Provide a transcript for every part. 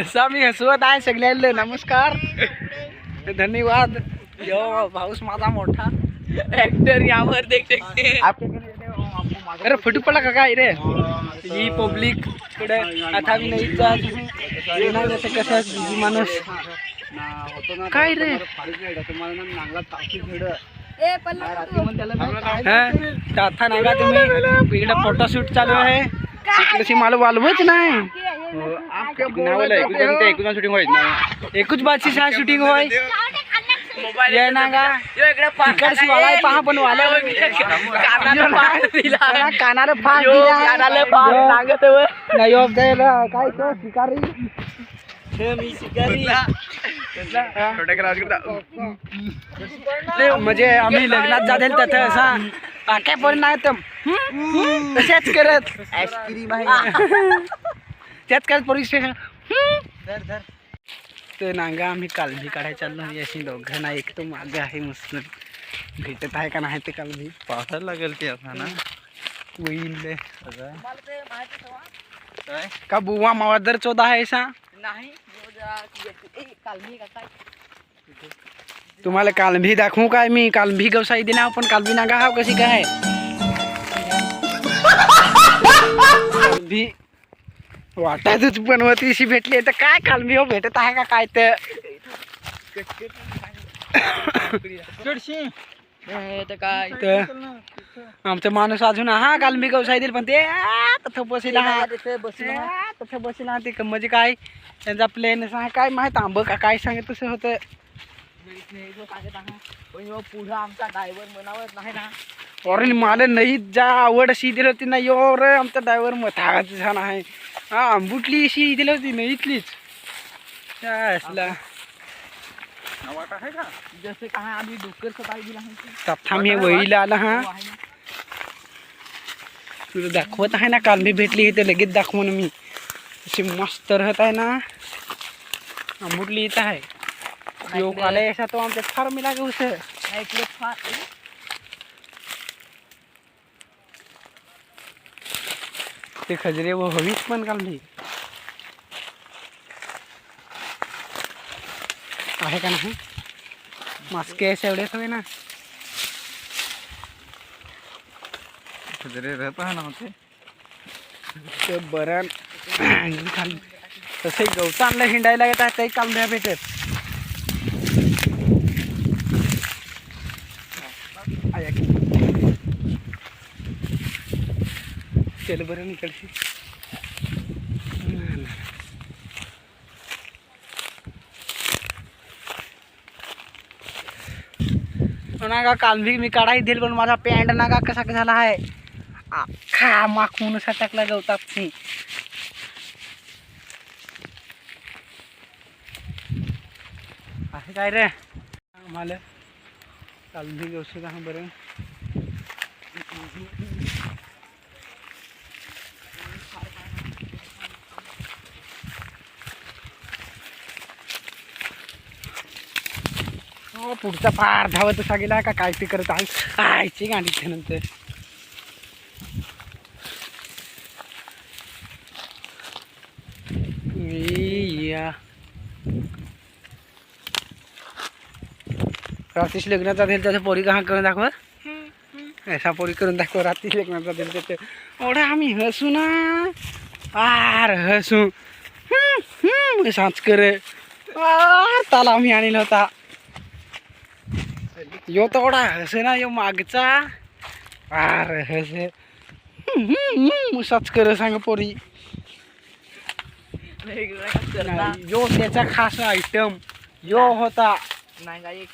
असा मी हसवत आहे सगळ्यांना नमस्कार. धन्यवाद. यो भाऊस माझा मोठा. ऍक्टर यावर देख सकते हैं अरे फुटू पडला का काय रे? ही पब्लिक कडे आता मी नाही जात. येणार जसं कसं बिझी माणूस. काय रे? आता नागा तुम्ही इकडे फोटोशूट चालू आहे. तिकडे मला वालवच नाही. एकूच बाची सहा शूटिंग होय. ये नागा तिकडची वाला पहा पण वाला कानाला फाड दिला. कानाला फास यो, दिला. कानाला फाड यो. लागत व. नाही हो, त्याला काय तो शिकारी? हे म्हणजे आम्ही लग्नात जातील तिथं असा. पाक्या पण नाही तसेच करत. आईस्क्रीम त्याच करत पोलीस स्टेशन ते नांगा आम्ही कालभी काढायला चाललो. आहे अशी दोघं ना एक तो मागे आहे मस्त. भेटत आहे का नाही ते कालभी? पावसाळा लागेल ते आता ना. होईल का बुवा मावा दर चौदा आहे सा? नाही यो जरा ए, कालमी का काय? तुम्हाला कालभी दाखवू काय मी? कालभी गवसाई दिना कालभी नागा हाव कशी काय? कालभी वाटातच पण वतीशी भेटली तर काय कालभी हो भेटत आहे का काय तर? हे काय? तर आमचा माणूस अजून हा कालभी गवसाई दिल पण ते तथं बसेला. हा तथं बसेला. हा ते क- म्हणजे काय त्यांचा प्लेन काय माहीत आंब का काय सांगत तसं होतं. पण यो पुढं आमचा ड्रायव्हर म्हणावत नाही ना अरे मला नाही जा आवड अशी दिली होती ना यो रे आमचा ड्रायव्हर मथाच छान आहे. हा आंबुटली अशी दिली होती ना इथलीच. काय असला जसे काय आम्ही दिला मी वहीला आला हा. तुला दाखवत आहे ना काल मी भेटली इथे लगेच दाखवून मी. अशी मस्त राहत आहे ना. आंबुटली इथं आहे. यो काले असा तो आमच्या फार मिला गं उस ऐकलं फार ते खजरे व हवीच पण काल मी आहे का नाही? मास्के असे एवढेच हवे ना? जरी रहता है ना होते. ते बरं. खाली तसे गवतं आणलं हिंडायला येत आहे काही काम द्या भेटत आया की. चल बरं निकडशी नागा काल मी मी काढाही दिल पण माझा पॅन्ट नागा कसा झाला आहे अख्खा माखून असा टाकला गवतात मी आहे काय रे? आम्हाला काल गवशी का बरं. पुढचा पार धावत असा गेला का काय ते करत आहे? आयची गाडी त्यानंतर या. रात्रीच लग्नाचा दिल त्याचं पोरी कहा करून दाखव असा पोरी करून दाखव रात्री लग्नाचा दिल त्याचं. एवढा आम्ही हसू ना. आर हसू. साच कर ताला आम्ही आणला होता. यो तेवढा हस ना यो मागचा आर हस हम्म, हम्म, साच कर सांग पोरी यो त्याचा खास आयटम यो होता नाही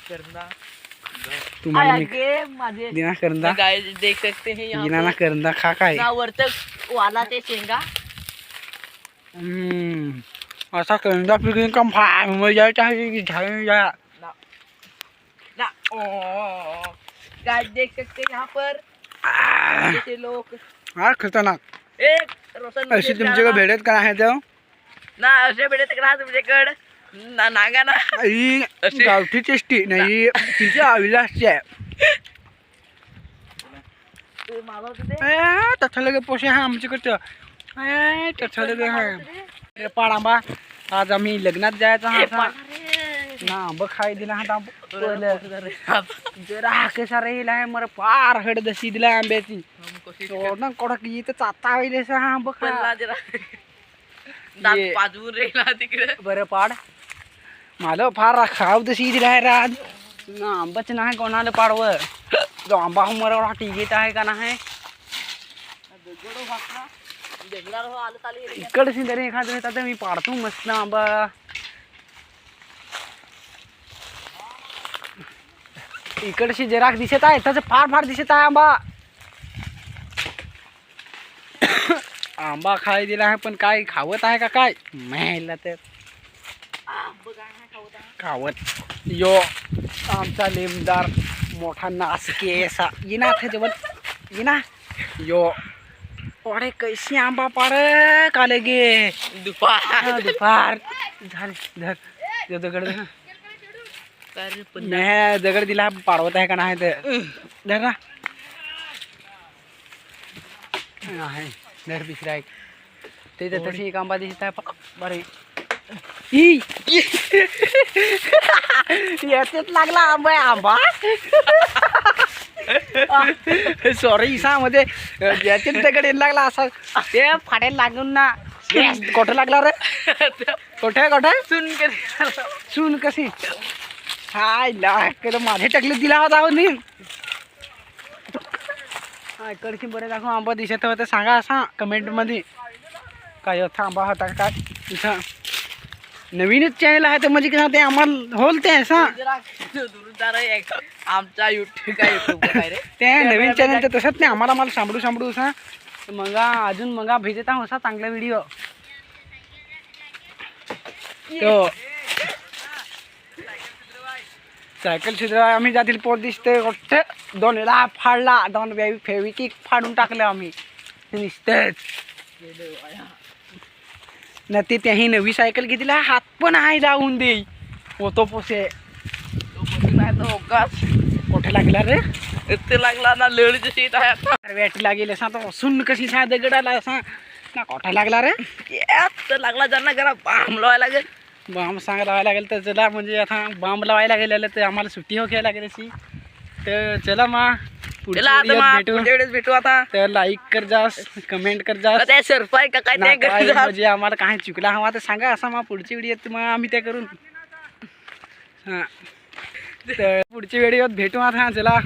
तुम्हाला करंदा देख सकते हैं यहाँ ना करंदा खा काय वरतक वाला ते शेंगा हम्म असा करंदा पिकून का फार मजा ओ गाय देख सकते हैं यहाँ पर जैसे लोग हा खतरनाक. एक रोशन अशी तुमच्याकडे भेटत का आहे तर ना असे भेटत का तुमच्याकडे? ना नागा ना. ही अशी? गावठी टेस्टी. नाही तिची अविलासची आहे. ते मला होतं ते. ए, तसं लगे पोशे हा आमच्याकडचं. ए, तसं लगे हा पाड आंबा आज आम्ही लग्नात जायचं हा. ना आंब खाय दिला हा पहिलं जरा कसा राहील आहे मला फार हड दशी दिला आंब्याची. ना कडक इथं चाता होईल हा आंब खा ये. पाजवून राहिला तिकडे. बरं पाड. मला फार खाव तशी दिला आहे राज. ना आंबाच नाही कोणाला पाडव. जो आंबा मला टिकीत आहे का नाही? इकडची तरी एखादं येतात तर मी पाडतो मस्त आंबा. इकडची जराक दिसत आहे त्याचं फार फार दिसत आहे आंबा. आंबा खाय दिला आहे पण काय खावत आहे का काय? महिला तर खावत. यो आमचा लेमदार मोठा नासके असा. ये ना था जवळ ये ना. यो. अरे कैसी आंबा पार काले गे. दुपार. दुपार. झाले धर. दगड धर. नाही दगड दिला पाडवत आहे का नाही तर धर ना. आहे धर दुसरा एक. ते तर तशी एक आंबा दिसत आहे बरे. याच्यात लागला आंबा आहे आंबा. सॉरी इसा मध्ये याच्यात दगड लागला असा. ते फाड्याला लागून ना. कोठं लागला रे. कोठे कोठे सुन के सून कशी? हाय लाग माझे टकले दिला होता नी हा, बरे दाखव आंबा दिसत होतं सांगा असा कमेंटमध्ये काय होता आंबा होता का काय? नवीनच चॅनल आहे तर म्हणजे कसं ते आम्हाला होलते असा. आमचा युट्यूब काय युट्यूब रे ते नवीन चॅनल तर तसंच नाही आम्हाला मला सांभळू सांभळू असा. मग अजून मग भेटत असा चांगला व्हिडिओ तो. सायकल सुद्धा आम्ही जातील पोट दिसते गोष्ट दोन वेळा फाडला दोन फेविकिक फाडून टाकलं आम्ही. नुसतेच. न ते त्याही नवी सायकल घेतली हात पण आहे लावून दे. होतो पोसे कुठे लागला रे? इथे लागला ना लेडीची सीट आहे आता. वेट लागेल असा तो. सुन कशी सा दगडाला असा. ना कोठा लागला रे? लागला ज्यांना जरा बाम लावायला लागेल. बांब सांगा लावायला लागेल तर चला म्हणजे आता बांब लावायला गेलेलं तर आम्हाला सुट्टी हो घ्यायला लागेल अशी. तर चला मा भेटू. पुढच्या वेळेस भेटू आता. तर लाईक कर जास कमेंट कर सरपाय का काय करत म्हणजे आम्हाला काय चुकला हवा तर सांगा असा मग पुढची व्हिडिओ मग आम्ही ते करून. हां. तर पुढची व्हिडिओत भेटू आता चला.